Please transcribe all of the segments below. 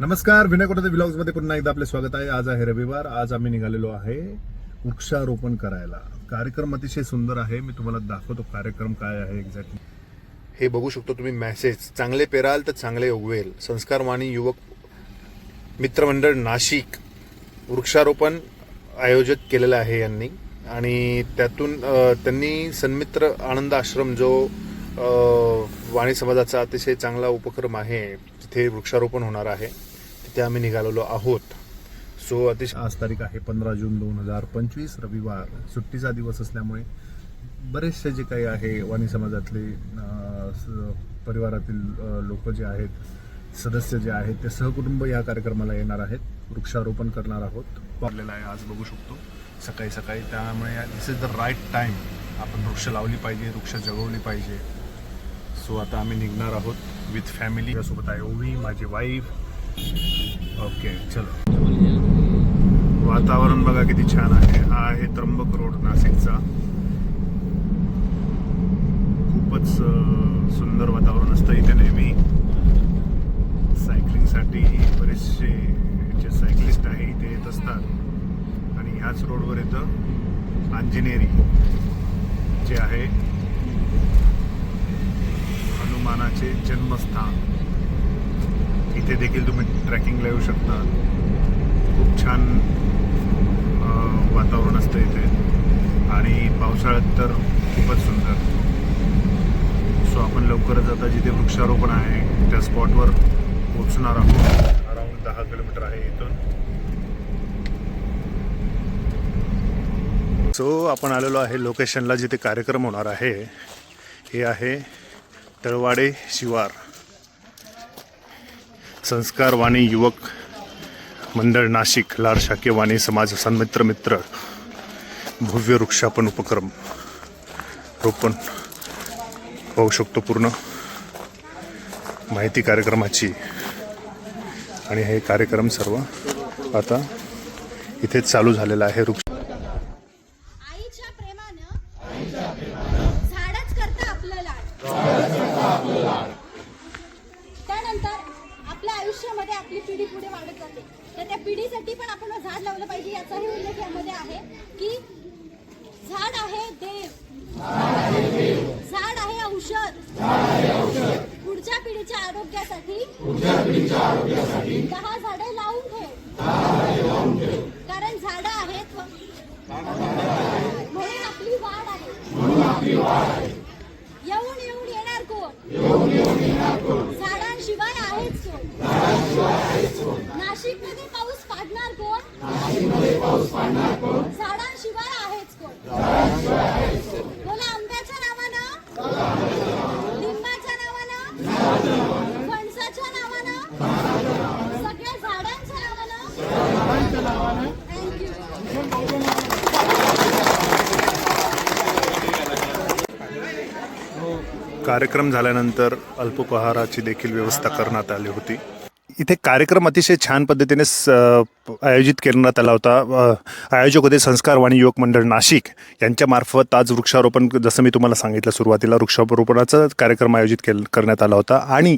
नमस्कार विनय कोटते ब्लॉग्समध्ये पुन्हा एकदा आपले स्वागत आहे. आज आहे रविवार. आज आम्ही निघालेलो आहे वृक्षारोपण करायला. कार्यक्रम अतिशय सुंदर आहे. मी तुम्हाला दाखवतो कार्यक्रम काय आहे एक्झॅक्टली हे बघू शकतो तुम्ही मॅसेज चांगले पेराल तर चांगले उगवेल. संस्कारवाणी युवक मित्रमंडळ नाशिक वृक्षारोपण आयोजित केलेलं आहे यांनी. आणि त्यातून त्यांनी सन्मित्र आनंद आश्रम जो वाणी समाजाचा अतिशय चांगला उपक्रम आहे तिथे वृक्षारोपण होणार आहे. ते आम्ही निघालेलो आहोत. सो अतिशय आज तारीख आहे पंधरा जून दोन हजार पंचवीस रविवार. सुट्टीचा दिवस असल्यामुळे बरेचसे जे काही आहे वाणी समाजातले स- परिवारातील लोक जे आहेत सदस्य जे आहेत ते सहकुटुंब या कार्यक्रमाला येणार आहेत. वृक्षारोपण करणार आहोत. पावलेला आहे आज बघू शकतो. सकाळी सकाळी त्यामुळे this is the right time आपण वृक्ष लावली पाहिजे वृक्ष जगवली पाहिजे. सो आता आम्ही निघणार आहोत विथ फॅमिली सोबत आहे ओवी माझी वाईफ ओके चलो. वातावरण बघा किती छान आहे. हा आहे त्र्यंबक रोड नाशिकचा. खूपच सुंदर वातावरण असतं इथे नेहमी. सायकलिंगसाठी बरेचसे जे सायकलिस्ट आहे इथे येत असतात. आणि ह्याच रोडवर येतं अंजनेरी जे आहे हनुमानाचे जन्मस्थान. इथे देखील तुम्ही ट्रॅकिंगला येऊ शकता. खूप छान वातावरण असतं इथे. आणि पावसाळ्यात तर खूपच सुंदर. सो आपण लवकरच आता जिथे वृक्षारोपण आहे त्या स्पॉटवर पोचणार आहोत. अराऊंड दहा किलोमीटर आहे इथून. सो आपण आलेलो आहे लोकेशनला जिथे कार्यक्रम होणार आहे. हे आहे तळवाडे शिवार. संस्कारवाणी युवक मंडळ नाशिक लाड शाखेवाणी समाज सन्मित्र मित्र भव्य वृक्षापन उपक्रम. रोपण पाहू शकतो पूर्ण. माहिती कार्यक्रमाची. आणि हे कार्यक्रम सर्व आता इथे चालू झालेला आहे. वृक्ष झाडच आपलं लाड. आपली पिढी पुढे वाढत जाते. तर त्या पिढीसाठी पण आपण झाड लावलं पाहिजे याचाही उल्लेख यामध्ये आहे की झाड आहे देव. झाड आहे औषध. पुढच्या पिढीच्या आरोग्यासाठी दहा झाडे लावून ठेव कारण झाडं आहेत म्हणून आपली वाढ आहे येऊन येऊन येणार कोण झाडांशिवाय आहेच कोण नाशिकमध्ये पाऊस पाडणार कोण झाडांशिवाय आहेच कोण बोला आंब्याच्या नावानं लिंबाच्या नावानं फणसाच्या नावानं सगळ्या झाडांच्या नावानं थँक्यू कार्यक्रम झाल्यानंतर अल्पोपहाराची देखील व्यवस्था करण्यात आली होती. इथे कार्यक्रम अतिशय छान पद्धतीने स- आयोजित करण्यात आला होता. आयोजक होते संस्कारवाणी युवक मंडळ नाशिक. यांच्यामार्फत आज वृक्षारोपण जसं मी तुम्हाला सांगितलं सुरुवातीला वृक्षारोपणाचा कार्यक्रम आयोजित केल करण्यात आला होता. आणि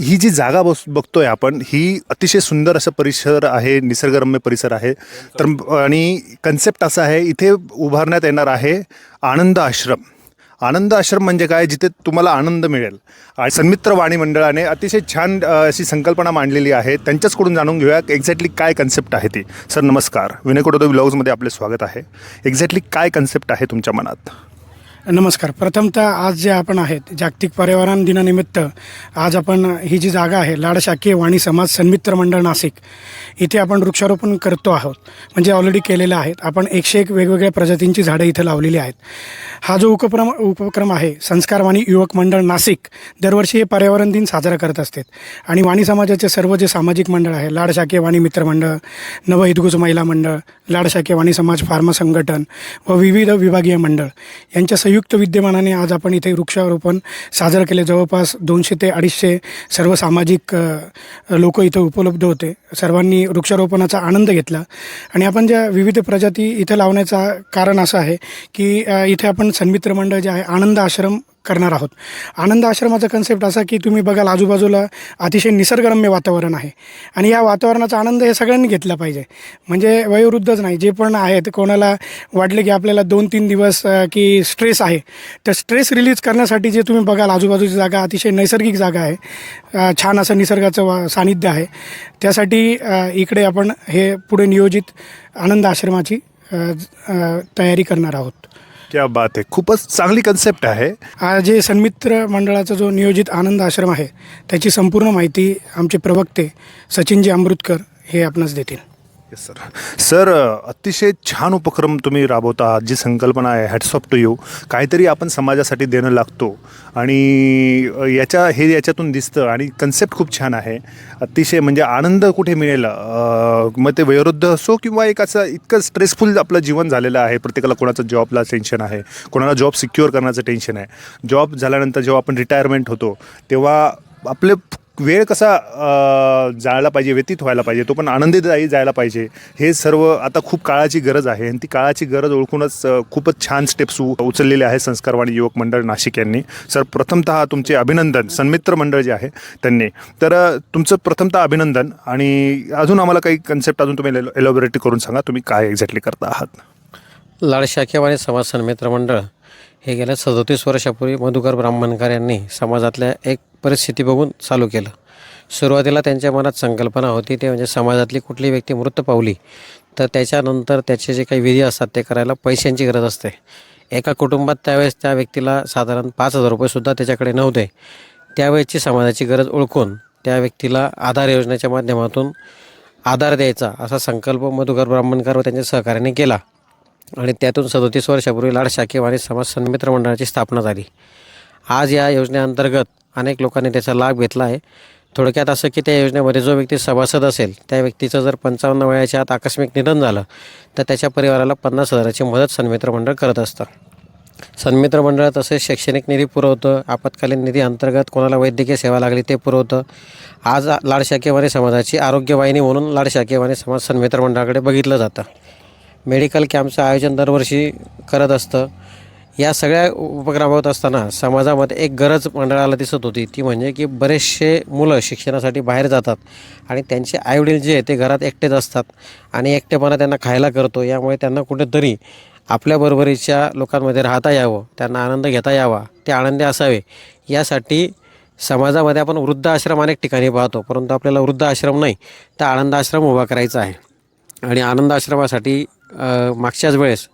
ही जी जागा बस बघतोय आपण ही अतिशय सुंदर असं परिसर आहे निसर्गरम्य परिसर आहे. तर आणि कन्सेप्ट असा आहे इथे उभारण्यात येणार आहे आनंद आश्रम. आनंद आश्रम म्हणजे काय जिथे तुम्हाला आनंद मिळेल. आणि सन्मित्र वाणी मंडळाने अतिशय छान अशी संकल्पना मांडलेली आहे. त्यांच्याचकडून जाणून घेऊया एक्झॅक्टली काय कन्सेप्ट आहे ती. सर नमस्कार. विनय कोटोदे ब्लॉग्समध्ये आपले स्वागत आहे. एक्झॅक्टली काय कन्सेप्ट आहे तुमच्या मनात? नमस्कार. प्रथमतः आज जे आपण आहेत जागतिक पर्यावरण दिनानिमित्त आज आपण ही जी जागा आहे लाड शाकीय वाणी समाज सन्मित्र मंडळ नाशिक इथे आपण वृक्षारोपण करतो आहोत. म्हणजे ऑलरेडी केलेलं आहेत. आपण एकशे एक वेगवेगळ्या प्रजातींची झाडं इथं लावलेली आहेत. हा जो उपक्रम उपक्रम आहे संस्कारवाणी युवक मंडळ नाशिक दरवर्षी हे पर्यावरण दिन साजरा करत असतात आणि वाणी समाजाचे सर्व जे सामाजिक मंडळ आहे लाड शाकीय वाणी मित्र मंडळ नवहितगुज महिला मंडळ लाड शाकीय वाणी समाज फार्म संघटन व विविध विभागीय मंडळ यांच्या संयुक्त विद्यमानाने आज आपण इथे वृक्षारोपण साजरं केले. जवळपास दोनशे ते अडीचशे सर्व सामाजिक लोक इथं उपलब्ध होते. सर्वांनी वृक्षारोपणाचा आनंद घेतला. आणि आपण ज्या विविध प्रजाती इथं लावण्याचा कारण असं आहे की इथे आपण सन्मित्र मंडळ जे आहे आनंद आश्रम करणार आहोत. आनंद आश्रमाचा कन्सेप्ट असा की तुम्ही बघाल आजूबाजूला अतिशय निसर्गरम्य वातावरण आहे. आणि या वातावरणाचा आनंद हे सगळ्यांनी घेतला पाहिजे. म्हणजे वयोवृद्धच नाही जे पण आहेत कोणाला वाटले की आपल्याला दोन तीन दिवस की स्ट्रेस आहे तर स्ट्रेस रिलीज करण्यासाठी जे तुम्ही बघाल आजूबाजूची जागा अतिशय नैसर्गिक जागा आहे. छान असं निसर्गाचं वा सानिध्य आहे. त्यासाठी इकडे आपण हे पुढे नियोजित आनंद आश्रमाची तयारी करणार आहोत. क्या बात आहे खूपच चांगली कन्सेप्ट आहे. हा जे सन्मित्र मंडळाचा जो नियोजित आनंद आश्रम आहे त्याची संपूर्ण माहिती आमचे प्रवक्ते सचिनजी अमृतकर हे आपणास देतील. येस सर सर अतिशय छान उपक्रम तुम्ही राबवता. आहात जी संकल्पना आहे हॅट्स टू यू काहीतरी आपण समाजासाठी देणं लागतो. आणि याच्या हे याच्यातून दिसतं. आणि कन्सेप्ट खूप छान आहे. अतिशय म्हणजे आनंद कुठे मिळेल? मग ते वयोवृद्ध असो किंवा एक असं इतकं स्ट्रेसफुल आपलं जीवन झालेलं आहे. प्रत्येकाला कोणाचं जॉबला टेन्शन आहे. कोणाला जॉब सिक्युअर करण्याचं टेन्शन आहे. जॉब झाल्यानंतर जेव्हा आपण रिटायरमेंट होतो तेव्हा आपले वेळ कसा जायला पाहिजे व्यतीत व्हायला पाहिजे तो पण आनंदीदायी जायला पाहिजे. हे सर्व आता खूप काळाची गरज आहे आणि ती काळाची गरज ओळखूनच खूपच छान स्टेप्स उ उचललेले आहे संस्कारवाणी युवक मंडळ नाशिक यांनी. सर प्रथमतः तुमचे अभिनंदन. सन्मित्र मंडळ जे आहे त्यांनी. तर तुमचं प्रथमतः अभिनंदन आणि अजून आम्हाला काही कन्सेप्ट अजून तुम्ही एलोबरेट करून सांगा तुम्ही काय एक्झॅक्टली करता आहात? लाड शाखेवाणी समाज सन्मित्र मंडळ हे गेल्या सदोतीस वर्षापूर्वी मधुकर ब्राह्मणकर यांनी समाजातल्या एक परिस्थिती बघून चालू केलं. सुरुवातीला त्यांच्या मनात संकल्पना होती ते म्हणजे समाजातली कुठली व्यक्ती मृत पावली तर त्याच्यानंतर त्याचे जे काही विधी असतात ते करायला पैशांची गरज असते. एका कुटुंबात त्यावेळेस त्या व्यक्तीला साधारण पाच हजार रुपयेसुद्धा त्याच्याकडे नव्हते. त्यावेळेसची समाजाची गरज ओळखून त्या व्यक्तीला आधार योजनेच्या माध्यमातून आधार द्यायचा असा संकल्प मधुकर ब्राह्मणकर व त्यांच्या सहकार्याने केला. आणि त्यातून सदोतीस वर्षापूर्वी लाड शाखेव आणि समाज सन्मित्र मंडळाची स्थापना झाली. आज या योजनेअंतर्गत अनेक लोकांनी त्याचा लाभ घेतला आहे. थोडक्यात असं की त्या योजनेमध्ये जो व्यक्ती सभासद असेल त्या व्यक्तीचं जर पंचावन्न वयाच्या आत आकस्मिक निधन झालं तर त्याच्या परिवाराला पन्नास हजाराची मदत सन्मित्र मंडळ करत असतं. सन्मित्र मंडळ तसेच शैक्षणिक निधी पुरवतं आपत्कालीन निधी अंतर्गत कोणाला वैद्यकीय सेवा लागली ते पुरवतं. आज लाड शाखेवाणी समाजाची आरोग्यवाहिनी म्हणून लाड शाखेवाणी समाज सन्मित्र मंडळाकडे बघितलं जातं. मेडिकल कॅम्पचं आयोजन दरवर्षी करत असतं. या सगळ्या उपक्रम होत असताना समाजामध्ये एक गरज मंडळाला दिसत होती. ती म्हणजे की बरेचसे मुलं शिक्षणासाठी बाहेर जातात आणि त्यांचे आईवडील जे आहे ते घरात एकटेच असतात आणि एकटेपणा त्यांना खायला करतो. यामुळे त्यांना कुठेतरी आपल्याबरोबरीच्या लोकांमध्ये राहता यावं त्यांना आनंद घेता यावा ते आनंदी असावे. यासाठी समाजामध्ये आपण वृद्ध आश्रम अनेक ठिकाणी पाहतो परंतु आपल्याला वृद्ध आश्रम नाही तर आनंद आश्रम उभा करायचा आहे. आणि आनंद आश्रमासाठी मागच्याच वेळेस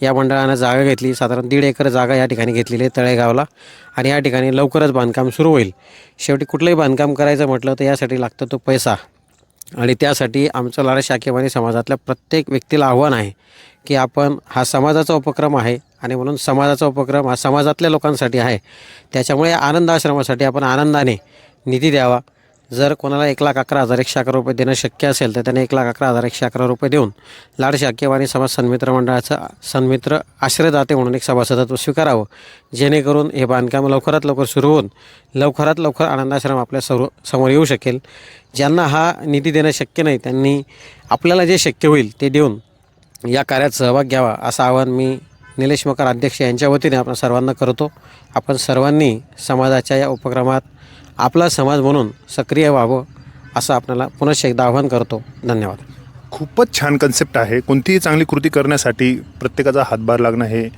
या मंडळानं जागा घेतली. साधारण दीड एकर जागा या ठिकाणी घेतलेली आहे तळेगावला. आणि या ठिकाणी लवकरच बांधकाम सुरू होईल. शेवटी कुठलंही बांधकाम करायचं म्हटलं तर यासाठी लागतो तो पैसा. आणि त्यासाठी आमचं लाडा शाखेवाणी समाजातल्या प्रत्येक व्यक्तीला आव्हान आहे की आपण हा समाजाचा उपक्रम आहे आणि म्हणून समाजाचा उपक्रम हा समाजातल्या लोकांसाठी आहे. त्याच्यामुळे आनंद आश्रमासाठी आपण आनंदाने निधी द्यावा. जर कोणाला एक लाख अकरा हजार एकशे अकरा रुपये देणं शक्य असेल तर त्याने एक लाख अकरा हजार एकशे अकरा रुपये देऊन लाड शाखेवाणी समाज सन्मित्र मंडळाचं सन्मित्र आश्रयदाते म्हणून एक सभासदत्व स्वीकारावं. जेणेकरून हे बांधकाम लवकरात लवकर सुरू होऊन लवकरात लवकर आनंदाश्रम आपल्या सर्व समोर येऊ शकेल. ज्यांना हा निधी देणं शक्य नाही त्यांनी आपल्याला जे शक्य होईल ते देऊन या कार्यात सहभाग घ्यावा असं आवाहन मी निलेश मकर अध्यक्ष यांच्या वतीने आपण सर्वांना करतो. आपण सर्वांनी समाजाच्या या उपक्रमात आपला समाज म्हणून सक्रिय व्हावं असं आपल्याला पुनश्च एकदा आवाहन करतो. धन्यवाद. खूपच छान कन्सेप्ट आहे. कोणतीही चांगली कृती करण्यासाठी प्रत्येकाचा हातभार लागणं हे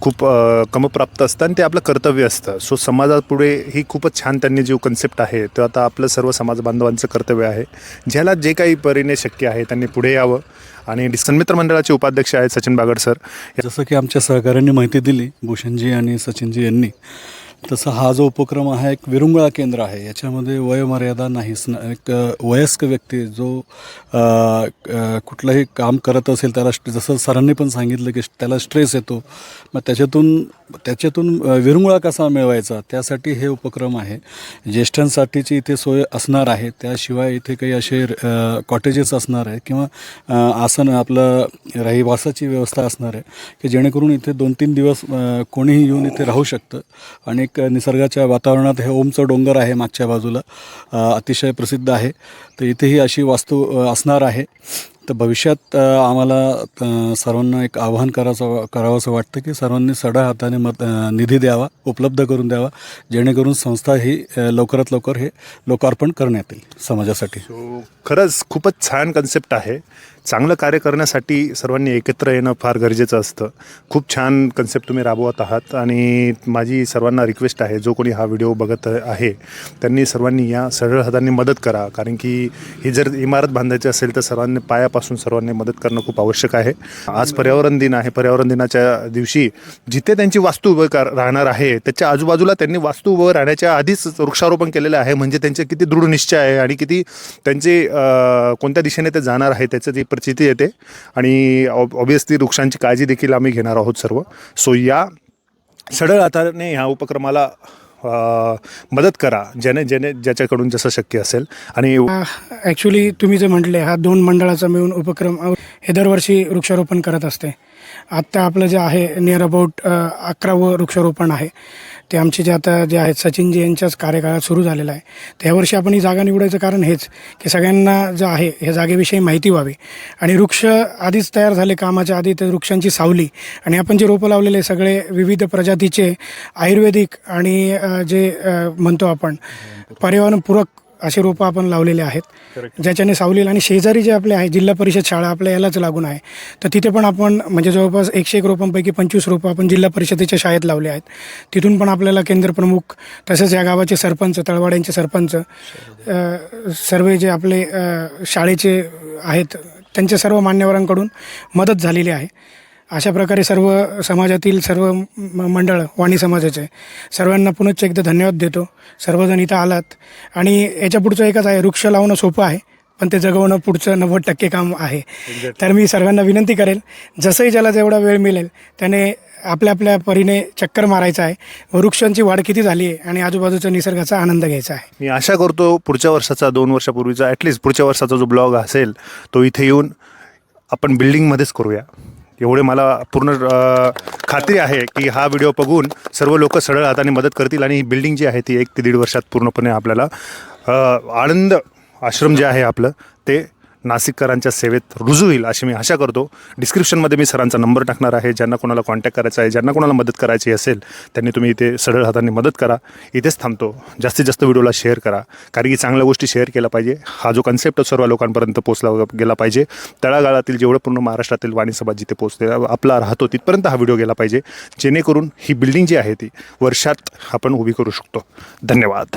खूप अ, क्रमप्राप्त असतं आणि ते आपलं कर्तव्य असतं. सो समाजापुढे ही खूपच छान त्यांनी जो कन्सेप्ट आहे तो आता आपलं सर्व समाज बांधवांचं कर्तव्य आहे. ज्याला जे काही परीने शक्य आहे त्यांनी पुढे यावं. आणि सन्मित्र मंडळाचे उपाध्यक्ष आहेत सचिन बागड सर जसं की आमच्या सहकाऱ्यांनी माहिती दिली भूषणजी आणि सचिनजी यांनी तसं हा जो उपक्रम आहे एक विरुंगळा केंद्र आहे. याच्यामध्ये वयोमर्यादा नाहीच ना एक वयस्क व्यक्ती जो कुठलंही काम करत असेल त्याला जसं सरांनी पण सांगितलं की त्याला स्ट्रेस येतो मग त्याच्यातून त्याच्यातून विरंगुळा कसा मिळवायचा त्यासाठी हे उपक्रम आहे. ज्येष्ठांसाठीची इथे सोय असणार आहे त्याशिवाय इथे काही असे कॉटेजेस असणार आहे किंवा आसन आपलं रहिवासाची व्यवस्था असणार आहे की जेणेकरून इथे दोन तीन दिवस कोणीही येऊन इथे राहू शकतं. आणि एक निसर्गाच्या वातावरणात हे ओमचं डोंगर आहे मागच्या बाजूला अतिशय प्रसिद्ध आहे. तर इथेही अशी वास्तू असणार आहे. तर भविष्यात आम्हाला सर्वांना एक आव्हान करायचं करावंसं वाटतं की सर्वांनी सडा हाताने मत निधी द्यावा उपलब्ध करून द्यावा जेणेकरून संस्था ही लवकरात लवकर हे लोकार्पण करण्यात येईल समाजासाठी. खरंच खूपच छान कन्सेप्ट आहे. चांगलं कार्य करण्यासाठी सर्वांनी एकत्र येणं फार गरजेचं असतं. खूप छान कन्सेप्ट तुम्ही राबवत आहात आणि माझी सर्वांना रिक्वेस्ट आहे जो कोणी हा व्हिडिओ बघत आहे त्यांनी सर्वांनी या सरळ हातांनी मदत करा. कारण की ही जर इमारत बांधायची असेल तर सर्वांनी पायापासून सर्वांनी मदत करणं खूप आवश्यक आहे. आज पर्यावरण दिन आहे. पर्यावरण दिनाच्या दिवशी जिथे त्यांची वास्तू उभं कर राहणार आहे त्याच्या आजूबाजूला त्यांनी वास्तू उभं राहण्याच्या आधीच वृक्षारोपण केलेलं आहे. म्हणजे त्यांचे किती दृढ निश्चय आहे आणि किती त्यांचे कोणत्या दिशेने ते जाणार आहे त्याचं जे प्रचिती येते आणि ऑब्वियसली वृक्षांची काळजी देखील आम्ही घेणार आहोत सर्व. सो या सडळ हाताने ह्या उपक्रमाला मदत करा ज्याने ज्याने ज्याच्याकडून जसं शक्य असेल. आणि ॲक्च्युली तुम्ही जे म्हटले हा दोन मंडळाचा मिळून उपक्रम हे दरवर्षी वृक्षारोपण करत असते. आत्ता आपलं जे आहे नियर अबाउट अकरावं वृक्षारोपण आहे. ते आमचे जे आता जे आहेत सचिनजी यांच्याच कार्यकाळात सुरू झालेलं आहे. तर यावर्षी आपण ही जागा निवडायचं कारण हेच की सगळ्यांना जे आहे ह्या जागेविषयी माहिती व्हावी. आणि वृक्ष आधीच तयार झाले कामाच्या आधी ते वृक्षांची सावली आणि आपण जे रोपं लावलेले सगळे विविध प्रजातीचे आयुर्वेदिक आणि जे म्हणतो आपण पर्यावरणपूरक असे रोपं आपण लावलेले आहेत. ज्याच्याने सावलीला आणि शेजारी जे आपले आहे जिल्हा परिषद शाळा आपल्या यालाच लागून आहे. तर तिथे पण आपण म्हणजे जवळपास एकशे एक रोपांपैकी पंचवीस रोपं आपण जिल्हा परिषदेच्या शाळेत लावले आहेत. तिथून पण आपल्याला केंद्रप्रमुख तसेच या गावाचे सरपंच तळवाड्यांचे सरपंच सर्व जे आपले शाळेचे आहेत त्यांच्या सर्व मान्यवरांकडून मदत झालेली आहे. अशा प्रकारे सर्व समाजातील सर्व म- मंडळ वाणी समाजाचे सर्वांना पुनश्च एकदा धन्यवाद देतो. सर्वजण इथं आलात. आणि याच्या पुढचं एकच आहे वृक्ष लावणं सोपं आहे पण ते जगवणं पुढचं नव्वद टक्के काम आहे. तर मी सर्वांना विनंती करेल जसंही ज्याला जेवढा वेळ मिळेल त्याने आपल्या आपल्या परीने चक्कर मारायचा आहे. वृक्षांची वाढ किती झाली आहे आणि आजूबाजूच्या निसर्गाचा आनंद घ्यायचा आहे. मी आशा करतो पुढच्या वर्षाचा दोन वर्षापूर्वीचा ॲटलिस्ट पुढच्या वर्षाचा जो ब्लॉग असेल तो इथे येऊन आपण बिल्डिंगमध्येच करूया. एवढे मला पूर्ण अ, खात्री आहे की हा व्हिडिओ बघून सर्व लोक सरळ हाताने मदत करतील आणि ही बिल्डिंग जी आहे ती एक ते दीड वर्षात पूर्णपणे आपल्याला अ, आनंद आश्रम जे आहे आपलं ते नाशिककरांच्या सेवेत रुजू होईल अशी मी आशा करतो. डिस्क्रिप्शनमध्ये मी सरांचा नंबर टाकणार आहे. ज्यांना कोणाला कॉन्टॅक्ट करायचा आहे ज्यांना कोणाला मदत करायची असेल त्यांनी तुम्ही इथे सरळ हाताने मदत करा. इथेच थांबतो. जास्तीत जास्त व्हिडिओला शेअर करा. कारण की चांगल्या गोष्टी शेअर केल्या पाहिजे. हा जो कन्सेप्ट सर्व लोकांपर्यंत पोचला गेला पाहिजे. तळागाळातील जेवढं पूर्ण महाराष्ट्रातील वाणीसभा जिथे पोचते आपला राहतो तिथपर्यंत हा व्हिडिओ गेला पाहिजे. जेणेकरून ही बिल्डिंग जी आहे ती वर्षात आपण उभी करू शकतो. धन्यवाद.